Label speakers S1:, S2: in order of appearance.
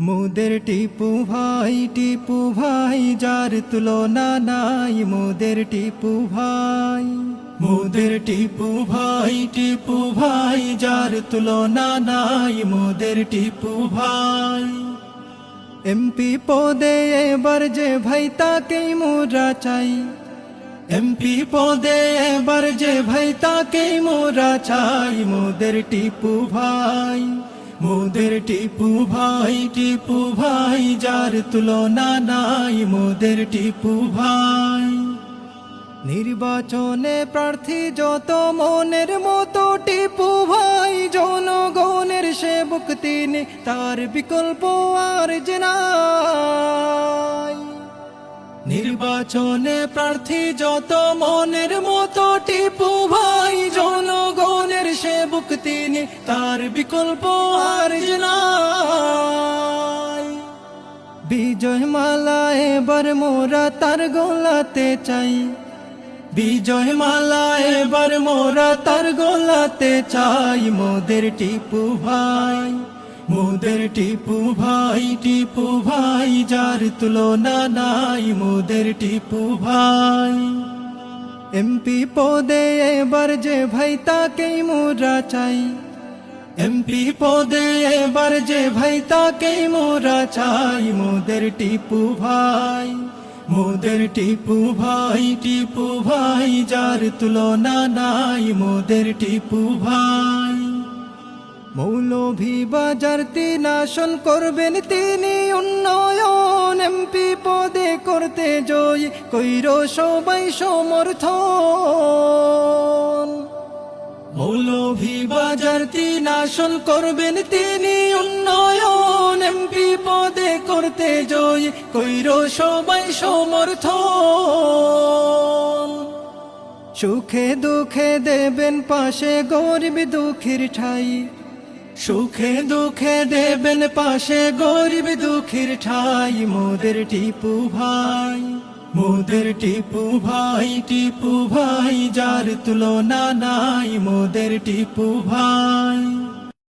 S1: মোদের টিপু ভাই টিপু ভাই, যার তুলনা নাই মোদের টিপু ভাই। মোদের টিপু ভাই টিপু ভাই, যার তুলনা নাই মোদের টিপু ভাই। এমপি পদে এবার যে ভাই, তাকেই মোরা চাই। এমপি পদে এবার যে ভাই, তাকেই মোরা চাই মোদের টিপু ভাই। মোদের টিপু ভাই টিপু ভাই, যার তুলনা নাই মোদের টিপু ভাই। নির্বাচনে প্রার্থী যত মনের মতো টিপু ভাই, জনগণের সেবক তিনি, তার বিকল্প আর যে নির্বাচনে প্রার্থী যত মনের মতো টিপু ভাই, জনগণের সেবক তিনি তার বিকল্প আর বিজয় মালা এবার মোরা তার গোলাতে চাই। বিজয় মালা এবার মোরা তার গোলাতে চাই। মোদের টিপু ভাই, মোদের টিপু ভাই টিপু ভাই যার তুলনা নাই। মোদের টিপু ভাই। এমপি পদে এবার যে ভাই তাকেই মোরা চাই। এমপি পদে এবার যে ভাই তাকেই মোরা চাই। মোদের টিপু ভাই, মোদের টিপু ভাই টিপু ভাই যার তুলনা নাই। মোদের টিপু ভাই, মৌলভী বাজার তিন আসন করবেন তিনি পদে করতে জয় কইর সবাই সমর্থন। মৌলভী বাজার তিন আসন করবেন তিনি, উন্নয়ন এমপি পদে করতে জয় কইর সবাই সমর্থন। সুখে দুঃখে দেবেন পাশে গরিব দুঃখের ঠাই। সুখে দুঃখে দেবেন পাশে গরিব দুঃখের ঠাই। মোদের টিপু ভাই, মোদের টিপু ভাই টিপু ভাই, যার তুলনা নাই। মোদের টিপু ভাই।